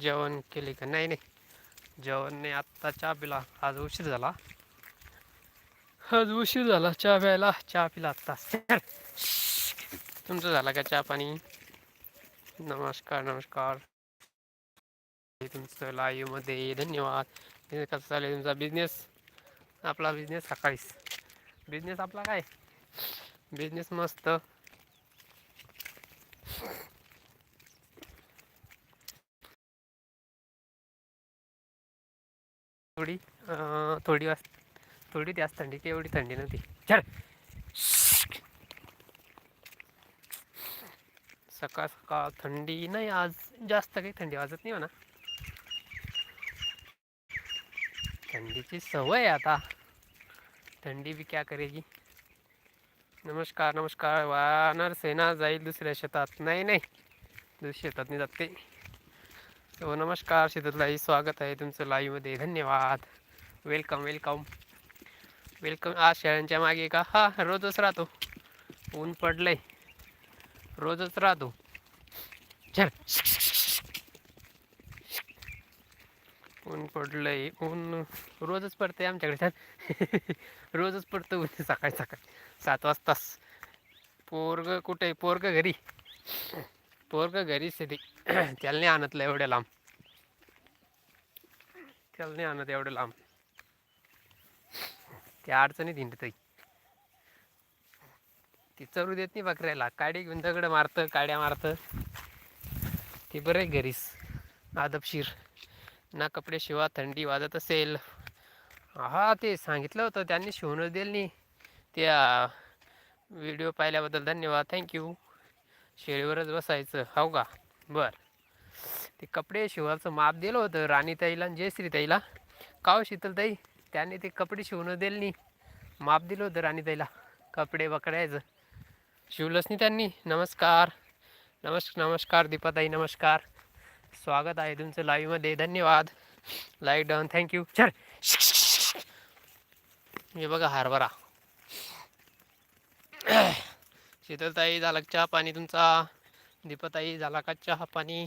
जेवण केले का? नाही नाही. जेवण नाही. आत्ता चहा पिला. आज उशीर झाला. आज उशीर झाला. चहा प्यायला. चहा पिला आत्ता. तुमचं झाला का चहा पाणी? नमस्कार नमस्कार. तुमचं live मध्ये धन्यवाद. कसं चालेल तुमचा बिझनेस आपला बिझनेस सकाळीच. बिझनेस आपला काय? बिझनेस मस्त. थोडी थोडी वाज थोडी जास्त थंडी ती एवढी थंडी नव्हती. चल. सकाळ सकाळ थंडी नाही आज जास्त काही थंडी वाजत नाही म्हणा. थंडीची सवय आहे आता. थंडी भी क्या करेगी? नमस्कार नमस्कार. वानर सेना जाईल दुसऱ्या शेतात. नाही नाही. दुसऱ्या शेतात नाही जात हो नमस्कार शेतातलाही स्वागत आहे तुमचं लाईव्हमध्ये धन्यवाद. वेलकम वेलकम वेलकम आज शेळ्यांच्या मागे का? हा रोजच राहतो. ऊन पडलंय. रोजच राहतो. चल. ऊन पडलंय. ऊन रोजच पडतंय आमच्याकडे. छान रोजच पडतं ऊन सकाळी सकाळी. सात वाजताच. पोरग कुठे? पोरग घरी. पोरग घरीच येते त्याला नाही आणतलं एवढ्या लांब. त्याला नाही आणत एवढं लांब. त्या अडचणीत हिंडत ती चरू देत नाही बकऱ्याला. काडी घेऊन दगड मारतं काड्या मारतं. ती बरे आहे घरीच. आदबशीर ना कपडे शिवा थंडी वाजत असेल. हा ते सांगितलं होतं. त्यांनी शिवूनच दिलं नाही. त्या व्हिडिओ पाहिल्याबद्दल धन्यवाद. थँक्यू. शेळीवरच बसायचं हो का? बर. ते कपडे शिवायचं माप दिलं होतं राणीताईला आणि जयश्रीताईला. काव हो शीतलताई? त्यांनी ते कपडे शिवणं दिले नाही. माप दिलं होतं राणीताईला. कपडे पकडायचं. शिवलंच नाही त्यांनी. नमस्कार. नमस् नमस्कार दीपाताई नमस्कार. स्वागत आहे तुमचं लाईव्हमध्ये धन्यवाद. लाईक डाऊन थँक्यू चल. हे बघा हरभरा. शीतलताई झाला चहा पाणी तुमचा? दीपताई झाला का चहा पाणी?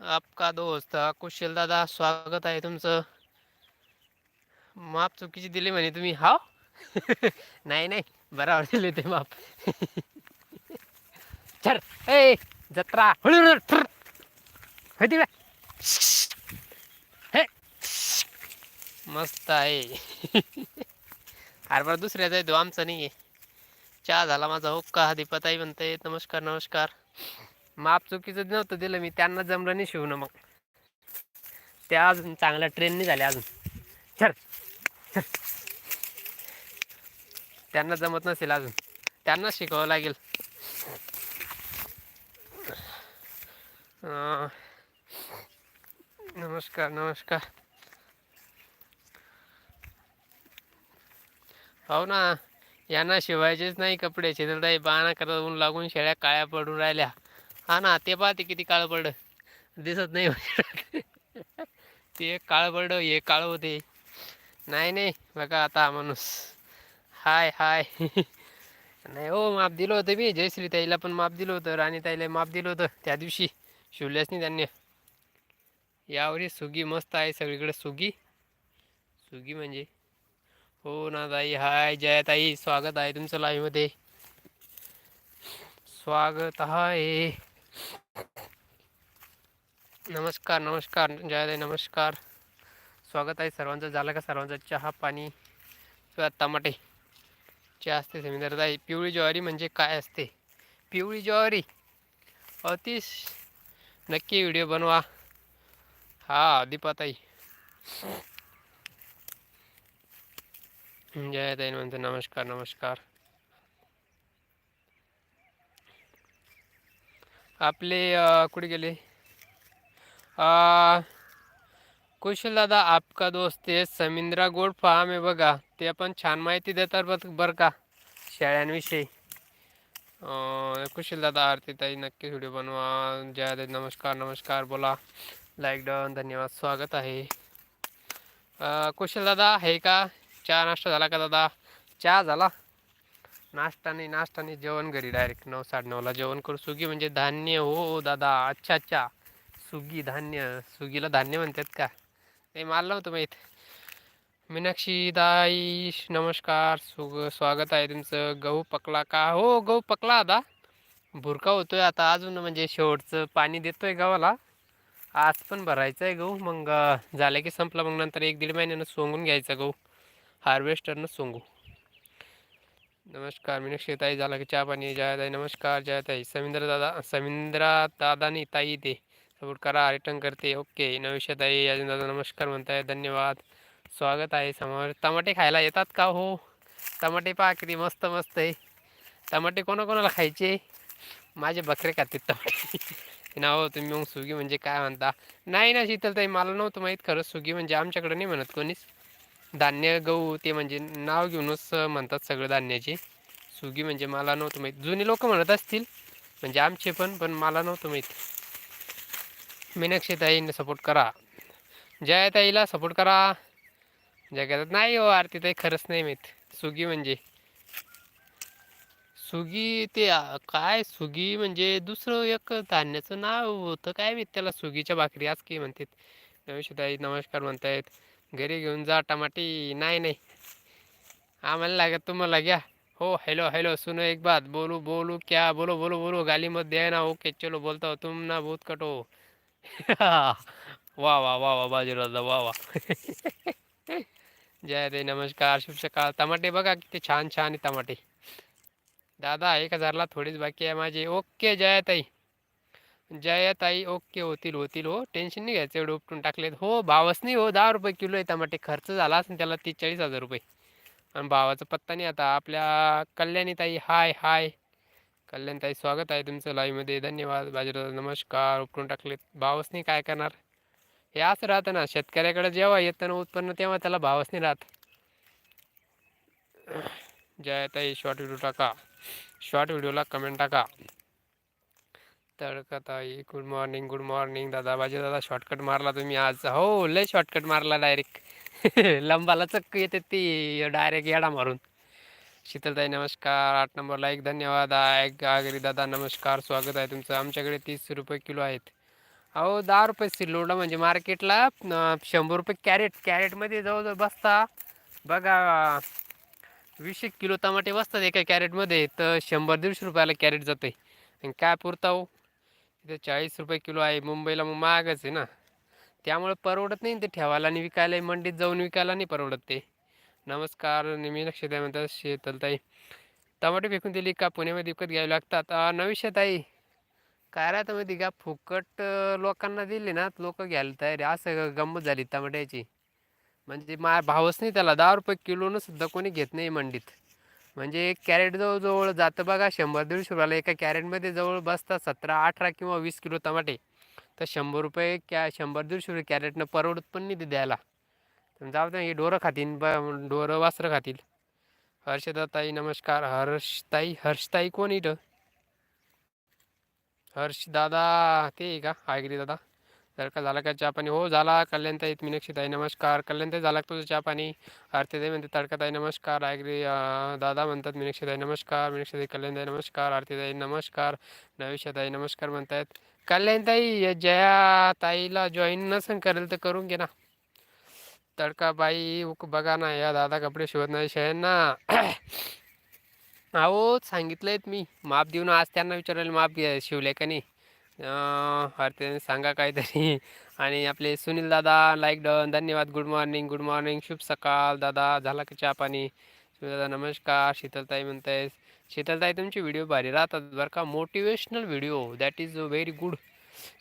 आपका दोस्त कुशल दादा स्वागत आहे तुमचं. माप चुकीची दिली म्हणे तुम्ही हाव? नाही नाही बराबर दिले ते माप. चर ए जत्रा. हळू होती हे. मस्त आहे. हरभरा दुसऱ्याचा आहे तो आमचा नाही आहे चहा झाला माझा हो का दीपाताई म्हणते नमस्कार नमस्कार. माप चुकीचं नव्हतं दिलं मी त्यांना जमलं नाही शिवणं मग. त्या अजून चांगल्या ट्रेननी झाल्या अजून. चल चल. त्यांना जमत नसेल अजून. त्यांना शिकावं लागेल. नमस्कार नमस्कार. हो ना. यांना शिवायचेच नाही कपडे. शेतलताई बाणा करत ऊन लागून शेळ्या काळ्या पडून राहिल्या. हा ना ते पाहते किती काळं पडलं. दिसत नाही ते काळं पडलं हे काळं होते. नाही नाही बघा आता माणूस. हाय हाय. नाही हो माप दिलं होतं मी. जयश्री ताईला पण माप दिलं होतं. राणी ताईला माप दिलं होतं त्या दिवशी. शिवल्याच नाही त्यांनी यावरी सुगी मस्त आहे सगळीकडे सुगी. सुगी म्हणजे? हो ना ताई, हाय, जया ताई, स्वागत आहे तुमचं लाईव्हमध्ये स्वागत आहे. नमस्कार नमस्कार, जया ताई, नमस्कार. स्वागत आहे सर्वांचं, झालं का सर्वांचं? चहा, पाणी किंवा टमाटे. चहा असते ताई. पिवळी ज्वारी म्हणजे काय असते? पिवळी ज्वारी. अतिश. नक्की व्हिडिओ बनवा. हा दीपाताई जय ताई म्हणते नमस्कार नमस्कार. आपले कुठे गेले? कुशल दादा आपका दोस्त आहे समिंद्रा गोड फार्म आहे बघा. ते पण छान माहिती देतात बघ बरं का शाळांविषयी कुशल दादा आरती ताई नक्की व्हिडिओ बनवा. जय दे नमस्कार नमस्कार बोला. लाईक डन धन्यवाद स्वागत आहे. कुशल दादा आहे का? चहा नाश्ता झाला का दादा? चहा झाला. नाश्ता नाही नाश्ता नाही जेवण घरी डायरेक्ट नऊ साडेनऊला जेवण करू. सुगी म्हणजे धान्य. हो, हो दादा. अच्छा अच्छा. सुगी धान्य. सुगीला धान्य म्हणतात का? ते मला नव्हतं माहीत मीनाक्षी दाई नमस्कार. सुग स्वागत आहे तुमचं. गहू पकला का? हो गहू पकला आता. भुरका होतोय आता. अजून म्हणजे शेवटचं पाणी देतोय गव्हाला. आज पण भरायचं आहे गहू. मग झालं की संपला. मग नंतर एक दीड महिन्यानं सोंगून घ्यायचा गहू. हार्वेस्टरनं सोंगू. नमस्कार मीनाक्षी ताई झाला की चहा पाणी? जयाताई नमस्कार. जयाताई समिंद्र दादा समिंद्रा दादानी ताई दे. सपोर्ट करा रिटर्न करते. ओके. नविष्या ताई अजून दादा नमस्कार म्हणताय. धन्यवाद. स्वागत आहे समोर. टमाटे खायला येतात का हो? टमाटे पहा किती मस्त मस्त आहे. टमाटे कोणाकोणाला खायचे? माझे बकरे खाते टमाटे. ना हो तुम्ही मग सुगी म्हणजे काय म्हणता? नाही ना शीतलताई मला नव्हतं माहीत. खरंच सुगी म्हणजे आमच्याकडे नाही म्हणत कोणीच. धान्य गहू ते म्हणजे नाव घेऊनच म्हणतात सगळं धान्याचे. सुगी म्हणजे मला नव्हतं माहीत. जुने लोक म्हणत असतील म्हणजे आमचे पण पण मला नव्हतं माहीत. मीनाक्षी ताईंना सपोर्ट करा. जयाताईला सपोर्ट करा. जगात नाही हो आरती ताई खरंच नाही माहीत. सुगी म्हणजे. सुगी ते काय? सुगी म्हणजे दुसरं एक धान्याचं नाव होतं. काय माहीत त्याला? सुगीच्या भाकरी आज की म्हणतात? नमस्कार ताई नमस्कार म्हणतायत. घरी घेऊन जा, टमाटी. नाही नाही. आम्हाला लागत तुम्हाला घ्या. हो हेलो हेलो सुनो, एक बात. बोलू बोलू क्या? बोलो बोलो बोलो. गाली मत द्या ना ओके चलो बोलता हो. तुम ना बहुत कटो. वाह वाह वा वा बाजूला वा वा. जय दे नमस्कार. शुभ सकाळ. टमाटे बघा किती छान छान टमाटे. दादा, एक हजारला थोडीच बाकी आहे माझी. ओके जयाताई जयाताई ओके होतील होतील हो. टेन्शन नाही घ्यायचं एवढं उपटून टाकलेत. हो भावच नाही हो. दहा रुपये किलो आहे टमाटे. खर्च झाला असेल त्याला ती चाळीस हजार रुपये. आणि भावाचा पत्ता नाही आता. आपल्या कल्याणीताई हाय हाय. कल्याणताई स्वागत आहे तुमचं लाईव्हमध्ये धन्यवाद. बाजूला नमस्कार. उपटून टाकलेत. भावच नाही काय करणार. हे असं राहतं ना. शेतकऱ्याकडे जेव्हा येतं ना उत्पन्न तेव्हा त्याला भावच नाही राहत. जयाताई शॉर्ट व्हिडिओ टाका. शॉर्ट व्हिडिओला कमेंट टाका. तडकताई गुड मॉर्निंग गुड मॉर्निंग दादा बाजी दादा शॉर्टकट मारला तुम्ही आज. हो लय शॉर्टकट मारला डायरेक्ट लंबाला चक्क येते ती डायरेक्ट येडा मारून. शीतलताई नमस्कार. आठ नंबरला एक धन्यवाद. आहे आगरी दादा नमस्कार. स्वागत आहे तुमचं. आमच्याकडे तीस रुपये किलो आहेत. अहो दहा रुपये सिल्लोडला म्हणजे मार्केटला शंभर रुपये कॅरेट. कॅरेटमध्ये जवळजवळ बसता बघा वीस एक किलो टमाटे बसतात एका कॅरेटमध्ये. तर शंभर दीडशे रुपयाला कॅरेट जाते आणि काय पुरता हो इथे चाळीस रुपये किलो आहे मुंबईला मग महागच आहे ना. त्यामुळे परवडत नाही ते ठेवायला. आणि विकायला मंडीत जाऊन विकायला नाही परवडत ते. नमस्कार नेहमी लक्ष द्या म्हणतात शेतलताई. टमाटे फेकून दिली का? पुण्यामध्ये विकत घ्यावे लागतात. अं, नवीशताई काय राहतं माहिती का? फुकट लोकांना दिले ना लोक घ्यायला तयार असं गंमत झाली टमाट्याची. म्हणजे मा भावच नाही त्याला. दहा रुपये किलोनं सुद्धा कोणी घेत नाही मंडीत. म्हणजे एक कॅरेट जवळजवळ जातं बघा शंभर दीडशे रुपयाला एका कॅरेटमध्ये जवळ बसतात सतरा अठरा किंवा वीस किलो टमाटे. तर शंभर रुपये कॅ शंभर दीडशे रुपये कॅरेटनं परवडत पण नाही ते द्यायला. तर जाऊ दे हे डोरं खातील ब डोरं वासरं खातील. हर्षदाताई नमस्कार. हर्षताई हर्षताई कोण इथं? हर्षदादा ते आहे का? आगरी दादा? जर का झाला का चहा पाणी? हो झाला. कल्याणताई मीनाक्षीताई नमस्कार. कल्याणताई झाला का तुझं चहा पाणी? आरतीताई म्हणते तडकाताई नमस्कार. आगरी दादा म्हणतात मीनाक्षीताई नमस्कार. मीनाक्षीताई कल्याणताई नमस्कार. आरतीताई नमस्कार. नविशाताई नमस्कार म्हणतायत. कल्याणताई या जया ताईला जॉईन नसन करेल तर करून घे ना. तडका बाई उक बघा ना या दादा कपडे शिवत नाही शयांना अहो सांगितलंयत मी. माप देऊन आज त्यांना विचारायला माप शिवले का नाही? अं, सांगा काहीतरी. आणि आपले सुनील दादा लाईक डन धन्यवाद. गुड मॉर्निंग गुड मॉर्निंग शुभ सकाळ दादा. झाला का चहा पाणी? दादा नमस्कार. शीतलताई म्हणताय शीतलताई तुमचे व्हिडिओ भारी राहतात बरं का? Motivational video that is very good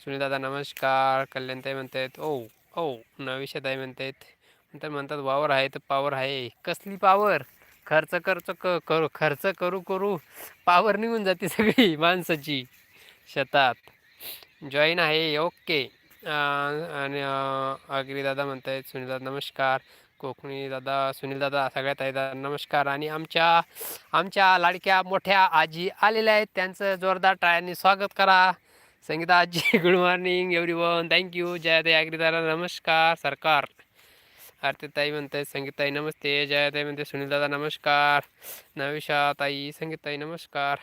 Sunil दादा नमस्कार. कल्याणताई म्हणतायत ओ ओ. नविशाताई म्हणतायत नंतर म्हणतात वावर आहे तर पावर आहे. कसली पावर खर्च खर्च क करू खर्च करू करू. पावर निघून जाते सगळी माणसाची. शेतात. जॉईन आहे. ओके. आणि अग्री दादा म्हणतायत सुनील दादा नमस्कार. कोकणी दादा सुनील दादा सगळ्यात आहे दादा नमस्कार. आणि आमच्या आमच्या लाडक्या मोठ्या आजी आलेल्या आहेत. त्यांचं जोरदार टाळ्यांनी स्वागत करा. संगीता आजी good morning everyone thank you Jayatai agree दादा नमस्कार. सरकार. आरतीताई आहे संगीताई नमस्ते. जयाताई म्हणते सुनील दादा नमस्कार. नविशा ताई संगीताई नमस्कार.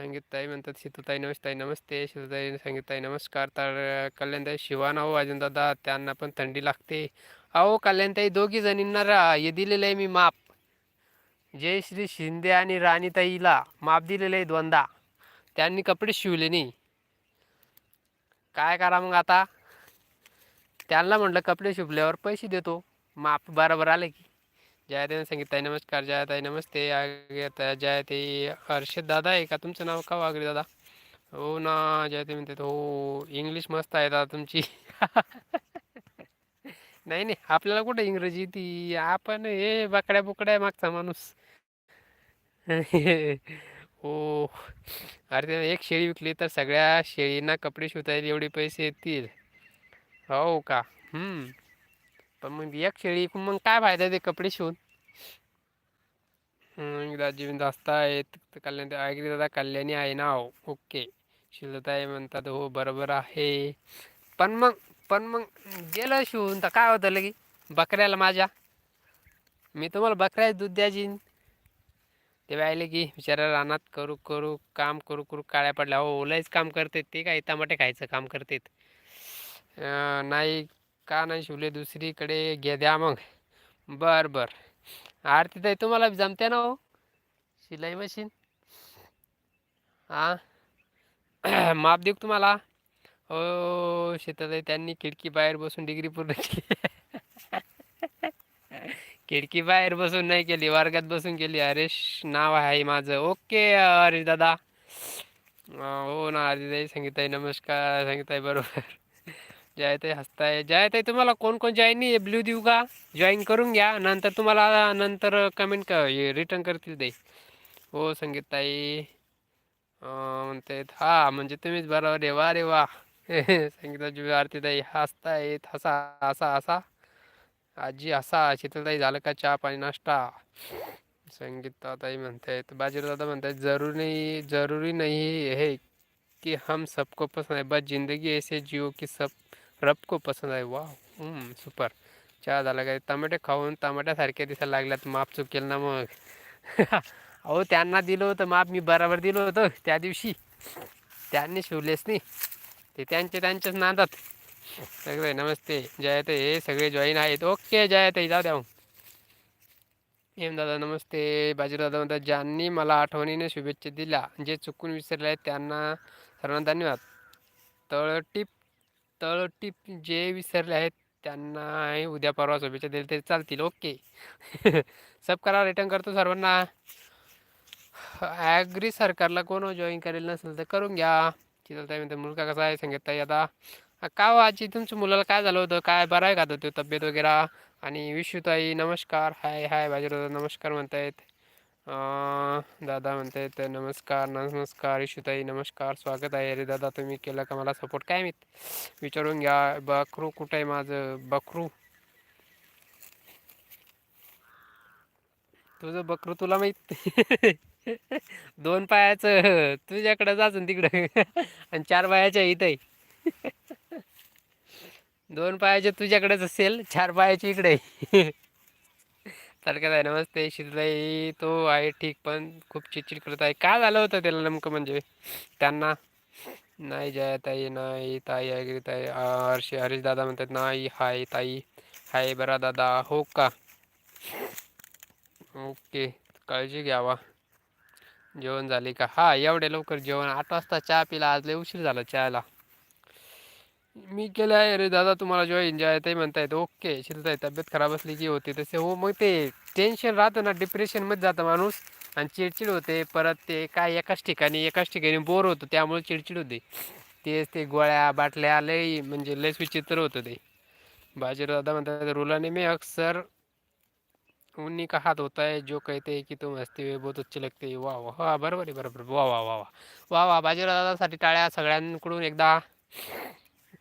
संगीतताई म्हणतात सीतुताई नमस्ताई नमस्ते सीतुताई संगीतताई नमस्कार. तर कल्याणताई शिवान अहो अजून दादा त्यांना पण थंडी लागते. अहो कल्याणताई दोघी जणींना रा- हे दिलेलं आहे मी माप. जयश्री शिंदे आणि राणीताईला माप दिलेलं आहे दोनदा. त्यांनी कपडे शिवले नाही. काय करा मग आता? त्यांना म्हटलं कपडे शिवल्यावर पैसे देतो. माप बरोबर आले की. जयाताई संगीताई नमस्कार जयाताई नमस्ते आगे आता जयाताई हर्षद दादा आहे का? तुमचं नाव का वागरे दादा? हो ना जयाताई म्हणतात हो इंग्लिश मस्त आहे दादा तुमची. नाही नाही आपल्याला कुठे इंग्रजी ती? आपण हे बाकड्या बुकड्या मागचा माणूस. हो. अरे ते एक शेळी विकली तर सगळ्या शेळींना कपडे शिवता येईल एवढे पैसे येतील. हो का? हम्म. पण मग एक शेळी मग काय फायदा ते कपडे शिवून? दाजी जास्त आहेत कल्याण ऐकली दादा कल्याणी आहे ना हो. ओके. शिलताई म्हणतात हो बरोबर आहे. पण मग पण मग गेलं शिवून तर काय होतं लगी? बकऱ्याला माझ्या. मी तुम्हाला बकऱ्या दूध द्यायची ते वाहिले की बिचारा रानात करू करू काम करू करू काळ्या पडल्या. हो ओलाच काम करते ते काय टमाटे खायचं काम करतेत? नाही का नाही शिवले दुसरीकडे घे द्या मग. बर बर. आरती ताई तुम्हाला जमते ना हो? शिलाई मशीन? हा माप देऊ तुम्हाला? हो शेताताई त्यांनी खिडकी बाहेर बसून डिग्री पूर्ण केली. खिडकी बाहेर बसून नाही केली वर्गात बसून केली. हरेश नाव आहे माझं. ओके हरीश दादा हो ना आदिताई संगीताई नमस्कार. संगीताई बरोबर. जयताई हसताय जयताई तुम्हाला कोण कोण जॉईन नाही ब्ल्यू देऊ का? जॉईन करून घ्या नंतर नंतर कमेंट क रिटर्न करतील ते. हो संगीताई अं, म्हणतायत हा म्हणजे तुम्हीच बरोबर आहे. वा रे वा संगीताची आरतीताई हसतायत. हसा हसा हसा. आजी हसा. शीतलताई झालं का चहा पाणी नाश्ता? संगीताताई म्हणतायत बाजीराव म्हणतायत ज़रूरी नाही ज़रूरी नहीं है कि हम सबको पसंद है बस ज़िंदगी ऐसे जियो कि सब रबको पसंद आहे वा सुपर चहा झाला काय टमाटे खाऊन टमाट्यासारखे दिसायला लागल्यात. माप चुकेल ना मग. अहो त्यांना दिलं होतं माप मी बराबर दिलं होतं त्या दिवशी. त्यांनी शिवलेच नाही. ते त्यांचे त्यांच्याच नांदात. सगळे नमस्ते जयते हे सगळे जॉईन आहेत. ओके जयते जाऊ द्या एम दादा नमस्ते. बाजीराव दादा म्हणतात ज्यांनी मला आठवणीने शुभेच्छा दिल्या जे चुकून विसरले आहेत त्यांना सर्वांना धन्यवाद. तळटीप तळटीप जे विसरले आहेत त्यांना उद्या परवा शुभेच्छा दिल्या तरी चालतील. ओके. सब करा रिटर्न करतो सर्वांना. ॲग्री सरकारला कोण जॉईन करेल नसेल तर करून घ्या. चितलताई म्हणते मुलगा कसा आहे? सांगत आता. का हो आजी? तुमच्या मुलाला काय झालं होतं? काय बरं आहे का तो तब्येत वगैरे? आणि विशुताई नमस्कार. हाय हाय बाजीराव दादा नमस्कार म्हणतायत. दादा म्हणते तर नमस्कार नमस्कार इशूताई नमस्कार स्वागत आहे. अरे दादा तुम्ही केलं का मला सपोर्ट काय मी विचारून घ्या. बकरू कुठं आहे माझं? बकरू. तुझं बकरू तुला माहीत? दोन पायाचं. तुझ्याकडं जाचून तिकडं. आणि चार पायाच्या इथं आहे दोन पायाचे तुझ्याकडेच असेल चार पायाच्या इकडे. आहे आहे नमस्ते शिजलाई तो आहे ठीक पण खूप चिडचिड करत आहे. काय झालं होतं त्याला नेमकं म्हणजे? त्यांना? नाही जय ताई नाही ताई आहे ताई हर्ष हरीश दादा म्हणतात नाही हाय ताई हाय बरा दादा हो का? ओके काळजी घ्यावा. जेवण झाले का? हा एवढे लवकर जेवण आठ वाजता चहा पिला आज लय उशीर झाला चहाला. मी केलं आहे अरे दादा तुम्हाला जॉईन जे आहे ते म्हणतायत ओके शिरताय तब्येत खराब असली की होते. तसे हो मग ते टेन्शन राहतं ना डिप्रेशनमध्ये जातं माणूस आणि चिडचिड होते. परत ते काय एकाच ठिकाणी एकाच ठिकाणी बोर होतं त्यामुळे चिडचिड होते. तेच ते गोळ्या बाटल्या लय म्हणजे लयच विचित्र होतं ते. बाजीराव दादा म्हणतात रुलाने मी अक्सर उन्हीं का हाथ होता है जो कहते हैं तू तुम हंसते हुए बहुत अच्छे लगते वा वा हा बरोबर आहे बरोबर वा वा वा वा वा वा बाजीराव दादासाठी टाळ्या सगळ्यांकडून एकदा.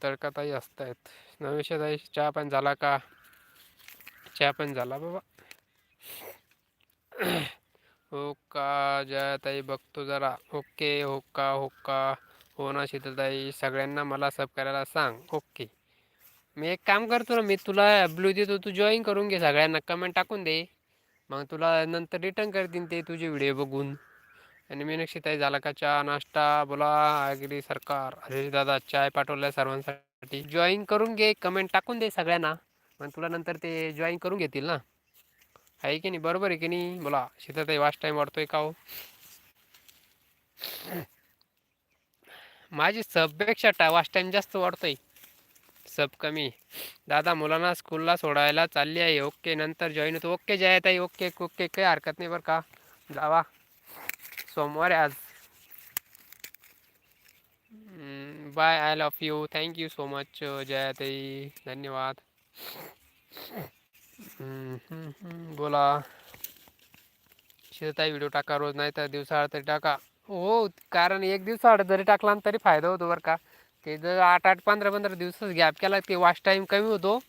तडकाताई असतायत. नवेशाताई चहा पण झाला का? चहा पण झाला बाबा. हो का जयाताई बघतो जरा. ओके हो का हो का. हो ना शीतलताई सगळ्यांना मला सब करायला सांग. ओके. मी एक काम करतो ना मी तुला ब्लू देतो तू जॉईन करून घे सगळ्यांना. कमेंट टाकून दे. मग तुला नंतर रिटर्न करतील ते तुझे व्हिडिओ बघून. आणि मीनाक्षीताई झाला का चहा नाश्ता बोला आगरी सरकार हरेश दादा चाय पाठवलाय सर्वांसाठी. जॉईन करून घे कमेंट टाकून दे सगळ्यांना. मग तुला नंतर ते जॉईन करून घेतील ना? आहे की नाही? बरोबर आहे की नाही? बोला शीताताई वाच टाईम वाढतोय का हो? माझी सबपेक्षा टा वाच टाईम जास्त वाढतोय. सब कमी. दादा मुलांना स्कूलला सोडायला चालली आहे. ओके नंतर जॉईन होतो. ओके जय ताई ओके ओके काही हरकत नाही बरं का? जावा. सोमवार आज bye I love you thank you so much Jayatai धन्यवाद हम्म, बोला शिरताई व्हिडिओ टाका रोज नाही तर दिवसाआड तरी टाका. हो कारण एक दिवसाआड जरी टाकला ना तरी फायदा होतो बरं का. ते जर आठ आठ पंधरा पंधरा दिवसच गॅप केला ते वॉश टाईम कमी होतो.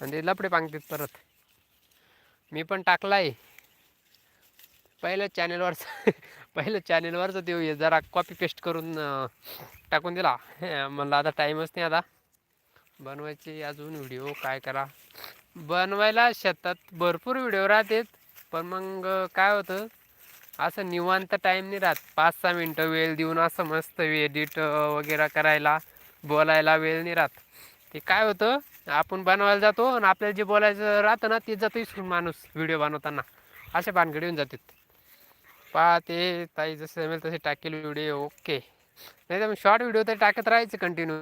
आणि ते लपडे पांगतात परत. मी पण टाकलाय. पहिल्याच चॅनेलवरचं पहिलं चॅनेलवरच ते हे. जरा कॉपी पेस्ट करून टाकून दिला. हे, म्हणलं आता टाईमच नाही आता. बनवायचे अजून व्हिडिओ काय करा. बनवायला शेतात भरपूर व्हिडिओ राहतात. पण मग काय होतं? असं निवांत टाईम नाही राहत. पाच सहा मिनटं वेळ देऊन असं मस्त एडिट वगैरे करायला बोलायला वेळ नाही राहत. ते काय होतं? आपण बनवायला जातो आणि आपल्याला जे बोलायचं राहतं ना ते जातो विसरून माणूस व्हिडिओ बनवताना. असे भानगडी येऊन जातात. पहा ते ताई जसं जमेल तसे टाकेल व्हिडिओ ओके नाही तर मग शॉर्ट व्हिडिओ तर टाकत राहायचं कंटिन्यू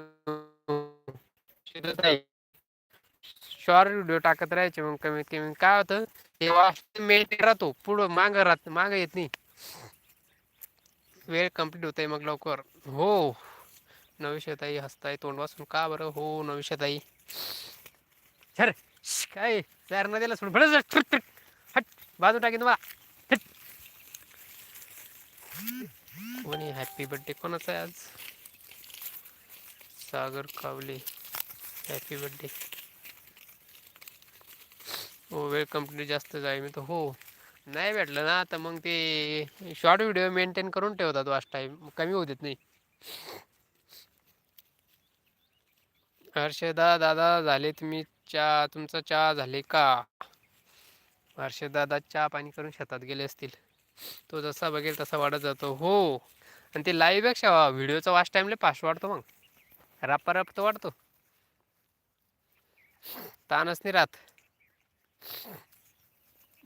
शॉर्ट व्हिडिओ टाकत राहायचे मग कमीत कमी. काय होतं? तेव्हा मेंटेन राहतो. पुढं मागं राहत मागं येत नाही. वेळ कंप्लीट होते मग लवकर. हो. नविष्यताई हसताय तोंड वाचून. का बरं? हो नविष्यताई सर काय? तयार न दिला सोडून फडच हट! बाजू टाकेन तुम्हाला. कोणी हॅपी बर्थडे कोणाचा आहे आज? सागर कावले. हॅपी बर्थडे हो वेळ कंप्लीट जास्त जाईल मी तर हो. नाही भेटलं ना तर मग ते शॉर्ट व्हिडिओ मेंटेन करून ठेवतात वाच टाईम कमी होऊ देत नाही. हर्षदा दादा झाले तुम्ही चहा तुमचा चहा झाले का? हर्षदादा चहा पाणी करून शेतात गेले असतील. तो जसा बघेल तसा वाढत जातो. हो. आणि ते लाईव्हपेक्षा व्हिडिओचा वाच टाईमला फास्ट वाढतो मग. रप्पा रप तर वाढतो. ताणच नाही राहत.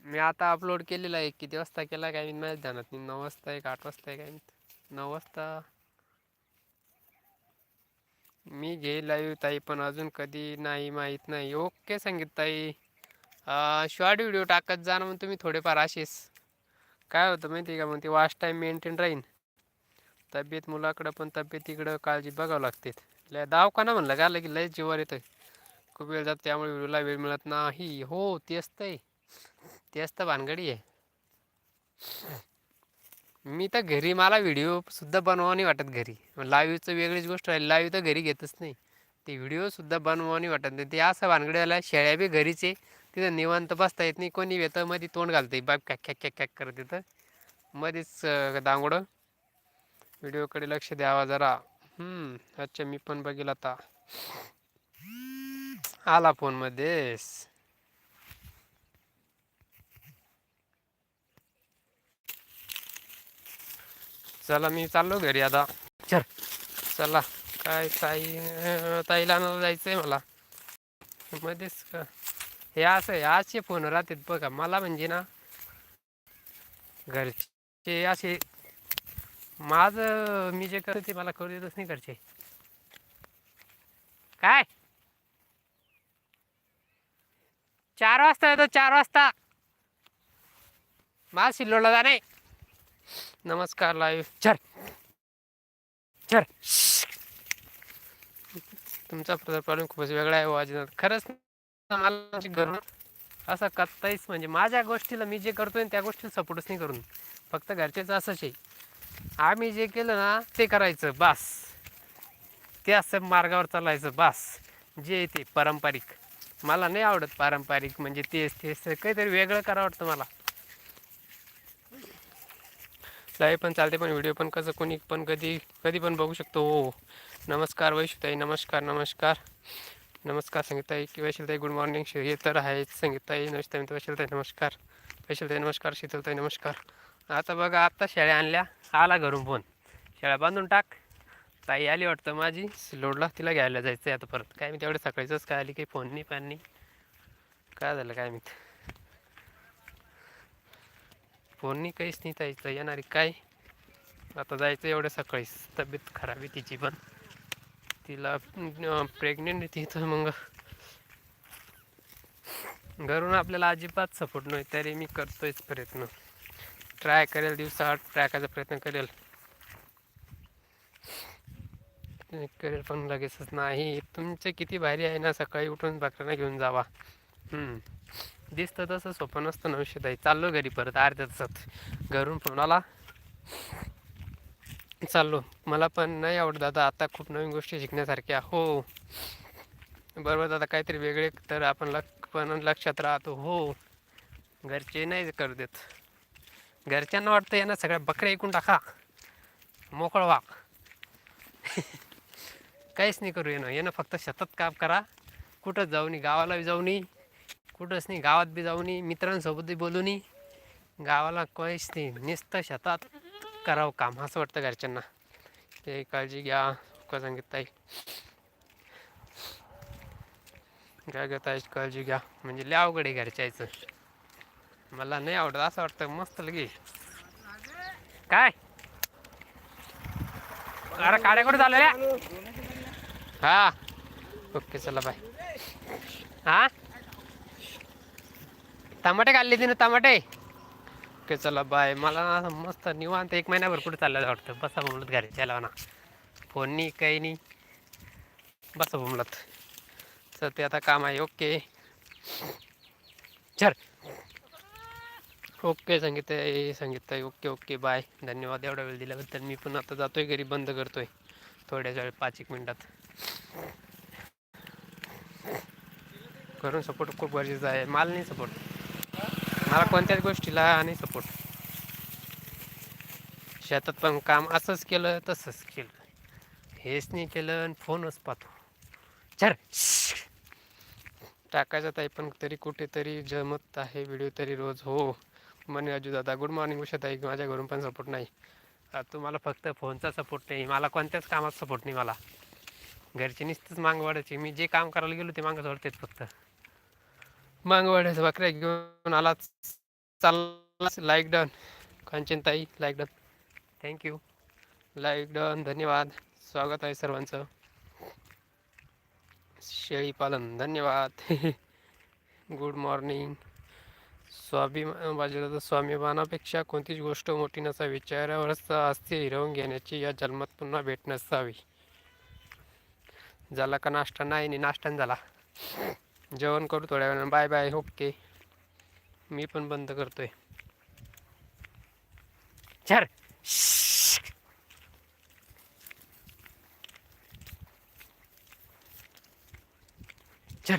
मी आता अपलोड केलेला आहे किती वाजता केला काय मी मॅच ध्यानात नाही. नऊ वाजता आहे का आठ वाजता आहे काय नऊ वाजता. मी घे लाईव्ह ताई पण अजून कधी नाही माहीत नाही. ओके संगीत ताई. शॉर्ट व्हिडिओ टाकत जा ना मग तुम्ही थोडेफार असेच. काय होतं माहिती आहे का? मग ते वाच टाईम मेंटेन राहीन. तब्येत मुलाकडं पण तब्येत इकडं काळजी बघावं लागते. लय दवाखाना म्हणलं का? की लय जीवावर येतं खूप वेळ जातो त्यामुळे व्हिडिओला वेळ मिळत नाही. हो तेच तर आहे. तेच तर भानगडी आहे. मी तर घरी मला व्हिडिओसुद्धा बनवा नाही वाटत घरी. लाईव्हचं वेगळीच गोष्ट आहे लाईव्ह तर घरी घेतच नाही. ते व्हिडिओसुद्धा बनवा नाही वाटत. नाही ते असं भानगडी भानगडीला शेळ्या बी घरीच आहे. तिथं निवांत बसता येत नाही. कोणी येतं मध्ये तोंड घालतं बाब कॅक कॅक कॅक कॅक करत येतं मध्येच दांगडं. व्हिडिओकडे लक्ष द्यावा जरा. हम्म, अच्छा मी पण बघेल आता. आला फोनमध्येच चला मी चाललो घरी आता. चल. चला. काय ताई ताईला जायचंय मला. मध्येच का? हे असं आहे असे फोन राहतात बघा मला म्हणजे ना घरचे असे माझं मी जे करते ते मला करू देतच नाही घरचे. काय? चार वाजता येतो चार वाजता. माझ शिल्लोडला जाणे नमस्कार लाईव्ह. चल. चल. तुमचा प्रॉब्लेम खूपच वेगळा आहे हो, वाजनात खरंच मला असं करताहीच म्हणजे माझ्या गोष्टीला मी जे करतोय त्या गोष्टीला सपोर्टच नाही करून. फक्त घरचेच असंच आहे आम्ही जे केलं ना ते करायचं बास. ते असं मार्गावर चालायचं बास. जे ते पारंपरिक. मला नाही आवडत पारंपरिक म्हणजे तेच तेच काहीतरी वेगळं करावं वाटतं मला. लाईव्ह पण चालते पण व्हिडिओ पण कसं कोणी पण कधी कधी पण बघू शकतो. हो, हो. नमस्कार वैशुताई नमस्कार नमस्कार. नमस्कार संगीताई की वैशलताई गुड मॉर्निंग हे तर आहे संगीताई नमस्ते वैशलताई नमस्कार. वैशलताई नमस्कार शीतलताई नमस्कार. आता बघा आत्ता शेळ्या आणल्या. आला घरून फोन शेळ्या बांधून टाक. ताई आली वाटतं माझी. लोडला तिला घ्यायला जायचं आहे आता परत. काय मी तेवढे सकाळीच काय आली काही फोन नाही पॅन नाही. काय झालं काय मी फोन नाही काहीच नाही ताईचं येणारी काय? आता जायचं एवढं सकाळीच. तब्येत खराब आहे तिची पण. तिला प्रेग्नेंट आहे ती तर मग घरून आपल्याला अजिबात सपोर्ट नाही. तरी मी करतोयच प्रयत्न. ट्राय करेल दिवसाआड ट्राय करायचा प्रयत्न करेल. करेल पण लगेचच नाही. तुमचे किती भारी आहे ना सकाळी उठून बकऱ्यांना घेऊन जावा. दिसतं तसं सोपं नसतं नवशे ताई चाललो घरी परत अर्ध्या तासात. घरून फोन आला. चाललो. मला पण नाही आवडत दादा आता खूप नवीन गोष्टी शिकण्यासारख्या. हो. बरोबर दादा काहीतरी वेगळे तर आपण लक्ष पण लक्षात राहतो. हो. घरचे नाही करू देत. घरच्यांना वाटतं यांना सगळ्या बकऱ्या ऐकून टाका. मोकळ व्हा. काहीच नाही करू येणं. येणं फक्त सतत काम करा. कुठंच जाऊ नये गावाला बी जाऊ नये कुठंच नाही गावात बी जाऊ नये मित्रांसोबतही बोलू नये गावाला काहीच नाही. नुसतं शेतात. करावं काम असं वाटतं घरच्यांना. ते काळजी घ्या का सांगित ताई. काय घ्या ताई काळजी घ्या. म्हणजे लय अवघड आहे घरच्याचं मला नाही आवडत असं वाटतं मस्त लगे. काय? अरे काड्या कुठे झालेल्या हा. ओके चला बाय. हा? टमाटे खाल्ले तिने टमाटे. ओके चला बाय मला ना असं मस्त निवांत एक महिन्याभर कुठे चाललं वाटतं. बसा बोलत घरी त्याला ना. फोन नाही काही नाही. बसा बोमलत तर ते आता काम आहे. ओके. चल. ओके संगीताई संगीताई. ओके ओके बाय धन्यवाद एवढा वेळ दिल्याबद्दल. मी पण आता जातोय घरी बंद करतोय. थोड्याच वेळ पाच एक मिनटात. करून सपोर्ट खूप गरजेचा आहे. माल नाही सपोर्ट मला कोणत्याच गोष्टीला नाही सपोर्ट शेतात पण काम असंच केलं तसंच केलं. हेच नाही केलं आणि फोनच पाहतो. चल. टाकायचं ताई पण तरी कुठेतरी जमत आहे व्हिडिओ तरी रोज. हो. म्हणे अजू दादा गुड मॉर्निंग उषा ताई माझ्या घरून पण सपोर्ट नाही. आता तुम्हाला फक्त फोनचा सपोर्ट नाही. मला कोणत्याच कामात सपोर्ट नाही मला. घरची नुसतीच मांग वाढायची. मी जे काम करायला गेलो ते मागं वाढतेच फक्त. मांग वाढायचं बकऱ्या घेऊन आला चाललाच like done कांचनताई like done thank you like done धन्यवाद. स्वागत आहे सर्वांचं. शेळीपालन धन्यवाद. गुड मॉर्निंग स्वाभिमान बाजूला स्वाभिमानापेक्षा कोणतीच गोष्ट मोठी नसावी. चेहऱ्यावरच अस्थि हिरवून घेण्याची या जन्मात पुन्हा भेट नसावी. झाला का नाश्ता? नाही नाही नाश्ता झाला. जेवण करू थोड्या वेळानं. Bye bye okay. मी पण बंद करतोय. चार चल.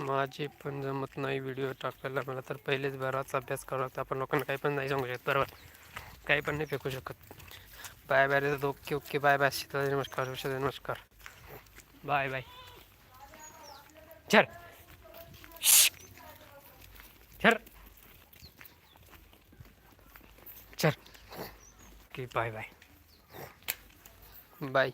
माझे पण जमत नाही व्हिडिओ टाकायला. मला तर पहिलेच बराच अभ्यास करावा लागतो. आपण लोकांना काही पण नाही सांगू शकत. बरोबर? काही पण नाही फेकू शकत. बाय बाय रे okay okay bye bye Shitala नमस्कार. नमस्कार. बाय बाय चल. चल ओके बाय बाय बाय